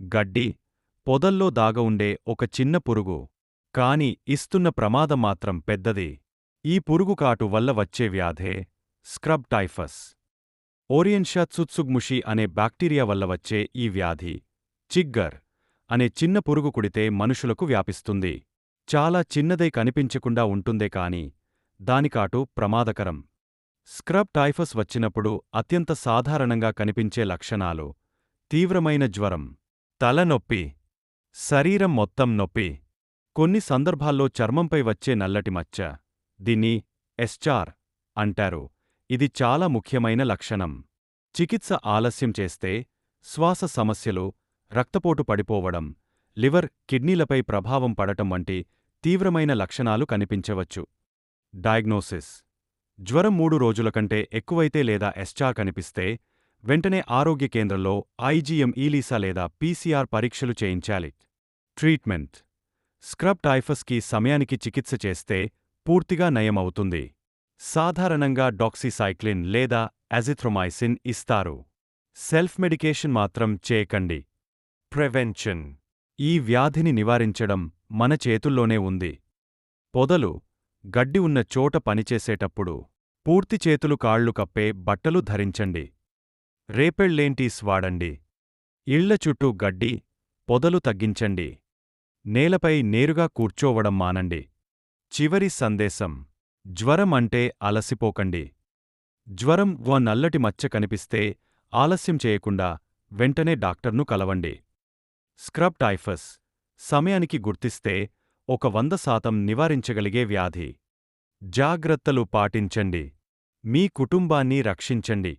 గడ్డి పొదల్లో దాగ ఉండే ఒక చిన్న పురుగు. కాని ఇస్తున్న ప్రమాదం మాత్రం పెద్దది. ఈ పురుగుకాటు వల్ల వచ్చే వ్యాధే స్క్రబ్ టైఫస్. ఓరియన్షా త్సుత్సుగ్ముషి అనే బ్యాక్టీరియా వల్ల వచ్చే ఈ వ్యాధి చిగ్గర్ అనే చిన్న పురుగు కుడితే మనుషులకు వ్యాపిస్తుంది. చాలా చిన్నదై కనిపించకుండా ఉంటుందే కాని దానికాటు ప్రమాదకరం. స్క్రబ్ టైఫస్ వచ్చినప్పుడు అత్యంత సాధారణంగా కనిపించే లక్షణాలు తీవ్రమైన జ్వరం. తలనొప్పి శరీరం మొత్తం నొప్పి. కొన్ని సందర్భాల్లో చర్మంపై వచ్చే నల్లటి మచ్చ దీన్ని ఎస్చార్ అంటారు. ఇది చాలా ముఖ్యమైన లక్షణం. చికిత్స ఆలస్యం చేస్తే శ్వాస సమస్యలు రక్తపోటు పడిపోవడం లివర్ కిడ్నీలపై ప్రభావం పడటం వంటి తీవ్రమైన లక్షణాలు కనిపించవచ్చు. డయాగ్నోసిస్. జ్వరం మూడు రోజుల కంటే ఎక్కువైతే లేదా ఎస్చార్ కనిపిస్తే వెంటనే ఆరోగ్య కేంద్రంలో ఐజీఎం ఈలీసా లేదా పీసీఆర్ పరీక్షలు చేయించాలి. ట్రీట్మెంట్. స్క్రబ్ టైఫస్కి సమయానికి చికిత్స చేస్తే పూర్తిగా నయమవుతుంది. సాధారణంగా డాక్సీసైక్లిన్ లేదా అజిథ్రొమైసిన్ ఇస్తారు. సెల్ఫ్ మెడికేషన్ మాత్రం చేయకండి. ప్రివెన్షన్. ఈ వ్యాధిని నివారించడం మన చేతుల్లోనే ఉంది. పొదలు. గడ్డి ఉన్న చోట పనిచేసేటప్పుడు. పూర్తి చేతులు కాళ్ళు కప్పే బట్టలు ధరించండి. రేపెళ్ళేంటీస్ వాడండి ఇళ్ళ చుట్టూ గడ్డి పొదలు తగ్గించండి. నేలపై నేరుగా కూర్చోవడం మానండి. చివరి సందేశం జ్వరం అంటే అలసిపోకండి. జ్వరం ఓ నల్లటి మచ్చ కనిపిస్తే ఆలస్యం చేయకుండా వెంటనే డాక్టర్ను కలవండి. స్క్రబ్ టైఫస్ సమయానికి గుర్తిస్తే ఒక వంద శాతం నివారించగలిగే వ్యాధి. జాగ్రత్తలు పాటించండి. మీ కుటుంబాన్ని రక్షించండి.